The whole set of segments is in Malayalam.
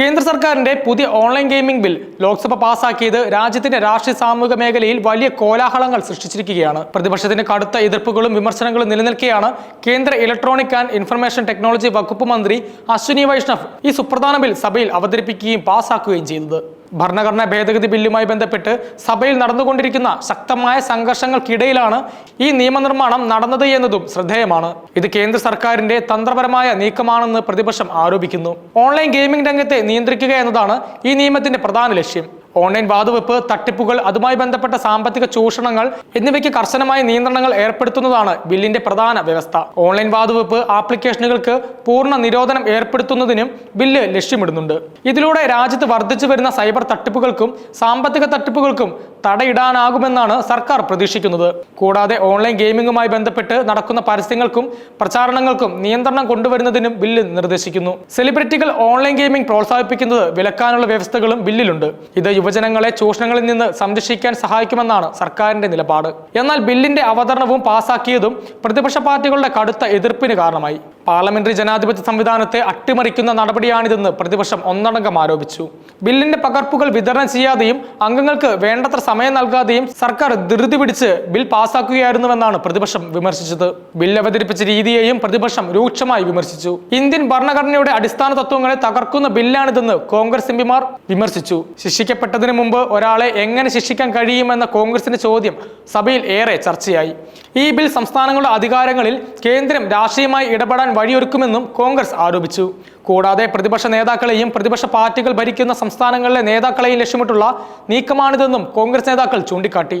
കേന്ദ്ര സർക്കാരിന്റെ പുതിയ ഓൺലൈൻ ഗെയിമിംഗ് ബിൽ ലോക്സഭ പാസാക്കിയത് രാജ്യത്തിന്റെ രാഷ്ട്രീയ സാമൂഹിക മേഖലയിൽ വലിയ കോലാഹലങ്ങൾ സൃഷ്ടിച്ചിരിക്കുകയാണ്. പ്രതിപക്ഷത്തിന്റെ കടുത്ത എതിർപ്പുകളും വിമർശനങ്ങളും നിലനിൽക്കെയാണ് കേന്ദ്ര ഇലക്ട്രോണിക് ആൻഡ് ഇൻഫർമേഷൻ ടെക്നോളജി വകുപ്പ് മന്ത്രി അശ്വിനി വൈഷ്ണവ് ഈ സുപ്രധാന ബിൽ സഭയിൽ അവതരിപ്പിക്കുകയും പാസാക്കുകയും ചെയ്തത് ഭരണഘടനാ ഭേദഗതി ബില്ലുമായി ബന്ധപ്പെട്ട് സഭയിൽ നടന്നുകൊണ്ടിരിക്കുന്ന ശക്തമായ സംഘർഷങ്ങൾക്കിടയിലാണ് ഈ നിയമനിർമ്മാണം നടന്നത് എന്നതും ശ്രദ്ധേയമാണ്. ഇത് കേന്ദ്ര സർക്കാരിന്റെ തന്ത്രപരമായ നീക്കമാണെന്ന് പ്രതിപക്ഷം ആരോപിക്കുന്നു. ഓൺലൈൻ ഗെയിമിംഗ് രംഗത്തെ നിയന്ത്രിക്കുക എന്നതാണ് ഈ നിയമത്തിന്റെ പ്രധാന ലക്ഷ്യം. ഓൺലൈൻ വാതുവെപ്പ് തട്ടിപ്പുകൾ അതുമായി ബന്ധപ്പെട്ട സാമ്പത്തിക ചൂഷണങ്ങൾ എന്നിവയ്ക്ക് കർശനമായ നിയന്ത്രണങ്ങൾ ഏർപ്പെടുത്തുന്നതാണ് ബില്ലിന്റെ പ്രധാന വ്യവസ്ഥ. ഓൺലൈൻ വാതുവെപ്പ് ആപ്ലിക്കേഷനുകൾക്ക് പൂർണ നിരോധനം ഏർപ്പെടുത്തുന്നതിനും ബില്ല് ലക്ഷ്യമിടുന്നുണ്ട്. ഇതിലൂടെ രാജ്യത്ത് വർദ്ധിച്ചു വരുന്ന സൈബർ തട്ടിപ്പുകൾക്കും സാമ്പത്തിക തട്ടിപ്പുകൾക്കും തടയിടാനാകുമെന്നാണ് സർക്കാർ പ്രതീക്ഷിക്കുന്നത്. കൂടാതെ ഓൺലൈൻ ഗെയിമിംഗുമായി ബന്ധപ്പെട്ട് നടക്കുന്ന പരസ്യങ്ങൾക്കും പ്രചാരണങ്ങൾക്കും നിയന്ത്രണം കൊണ്ടുവരുന്നതിനും ബില്ല് നിർദ്ദേശിക്കുന്നു. സെലിബ്രിറ്റികൾ ഓൺലൈൻ ഗെയിമിംഗ് പ്രോത്സാഹിപ്പിക്കുന്നത് വിലക്കാനുള്ള വ്യവസ്ഥകളും ബില്ലിലുണ്ട്. ഇത് യുവജനങ്ങളെ ചൂഷണങ്ങളിൽ നിന്ന് സംരക്ഷിക്കാൻ സഹായിക്കുമെന്നാണ് സർക്കാരിന്റെ നിലപാട്. എന്നാൽ ബില്ലിന്റെ അവതരണവും പാസാക്കിയതും പ്രതിപക്ഷ പാർട്ടികളുടെ കടുത്ത എതിർപ്പിന് കാരണമായി. പാർലമെന്ററി ജനാധിപത്യ സംവിധാനത്തെ അട്ടിമറിക്കുന്ന നടപടിയാണിതെന്ന് പ്രതിപക്ഷം ഒന്നടങ്കം ആരോപിച്ചു. ബില്ലിന്റെ പകർപ്പുകൾ വിതരണം ചെയ്യാതെയും അംഗങ്ങൾക്ക് വേണ്ടത്ര സമയം നൽകാതെയും സർക്കാർ ധൃതി പിടിച്ച് ബിൽ പാസാക്കുകയായിരുന്നുവെന്നാണ് പ്രതിപക്ഷം വിമർശിച്ചത്. ബിൽ അവതരിപ്പിച്ച രീതിയെയും പ്രതിപക്ഷം രൂക്ഷമായി വിമർശിച്ചു. ഇന്ത്യൻ ഭരണഘടനയുടെ അടിസ്ഥാന തത്വങ്ങളെ തകർക്കുന്ന ബില്ലാണിതെന്ന് കോൺഗ്രസ് എംപിമാർ വിമർശിച്ചു. ശിക്ഷിക്കപ്പെട്ടതിന് മുമ്പ് ഒരാളെ എങ്ങനെ ശിക്ഷിക്കാൻ കഴിയുമെന്ന കോൺഗ്രസിന്റെ ചോദ്യം സഭയിൽ ഏറെ ചർച്ചയായി. ഈ ബിൽ സംസ്ഥാനങ്ങളുടെ അധികാരങ്ങളിൽ കേന്ദ്രം രാഷ്ട്രീയമായി ഇടപെടാൻ വഴിയൊരുക്കുമെന്നും കോൺഗ്രസ് ആരോപിച്ചു. കൂടാതെ പ്രതിപക്ഷ നേതാക്കളെയും പ്രതിപക്ഷ പാർട്ടികൾ ഭരിക്കുന്ന സംസ്ഥാനങ്ങളിലെ നേതാക്കളെയും ലക്ഷ്യമിട്ടുള്ള നീക്കമാണിതെന്നും കോൺഗ്രസ് നേതാക്കൾ ചൂണ്ടിക്കാട്ടി.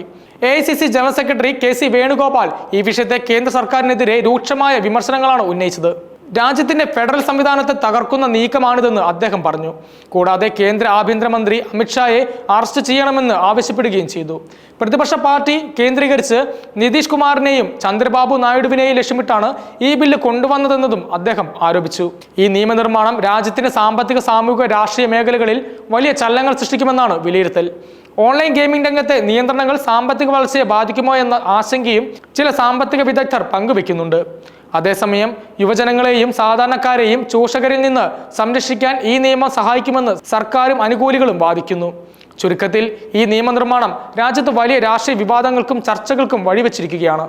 A general secretary K Venugopal ഈ വിഷയത്തെ കേന്ദ്ര സർക്കാരിനെതിരെ രൂക്ഷമായ വിമർശനങ്ങളാണ് ഉന്നയിച്ചത്. രാജ്യത്തിന്റെ ഫെഡറൽ സംവിധാനത്തെ തകർക്കുന്ന നീക്കമാണിതെന്ന് അദ്ദേഹം പറഞ്ഞു. കൂടാതെ കേന്ദ്ര ആഭ്യന്തരമന്ത്രി അമിത്ഷായെ അറസ്റ്റ് ചെയ്യണമെന്ന് ആവശ്യപ്പെടുകയും ചെയ്തു. പ്രതിപക്ഷ പാർട്ടി കേന്ദ്രീകരിച്ച് നിതീഷ് കുമാറിനെയും ചന്ദ്രബാബു നായിഡുവിനെയും ലക്ഷ്യമിട്ടാണ് ഈ ബില്ല് കൊണ്ടുവന്നതെന്നതും അദ്ദേഹം ആരോപിച്ചു. ഈ നിയമനിർമ്മാണം രാജ്യത്തിന്റെ സാമ്പത്തിക സാമൂഹിക രാഷ്ട്രീയ മേഖലകളിൽ വലിയ ചലനങ്ങൾ സൃഷ്ടിക്കുമെന്നാണ് വിലയിരുത്തൽ. ഓൺലൈൻ ഗെയിമിംഗ് രംഗത്തെ നിയന്ത്രണങ്ങൾ സാമ്പത്തിക വളർച്ചയെ ബാധിക്കുമോ എന്ന ആശങ്കയും ചില സാമ്പത്തിക വിദഗ്ധർ പങ്കുവെക്കുന്നുണ്ട്. അതേസമയം യുവജനങ്ങളെയും സാധാരണക്കാരെയും ചൂഷകരിൽ നിന്ന് സംരക്ഷിക്കാൻ ഈ നിയമം സഹായിക്കുമെന്ന് സർക്കാരും അനുകൂലികളും വാദിക്കുന്നു. ചുരുക്കത്തിൽ ഈ നിയമനിർമ്മാണം രാജ്യത്ത് വലിയ രാഷ്ട്രീയ വിവാദങ്ങൾക്കും ചർച്ചകൾക്കും വഴിവെച്ചിരിക്കുകയാണ്.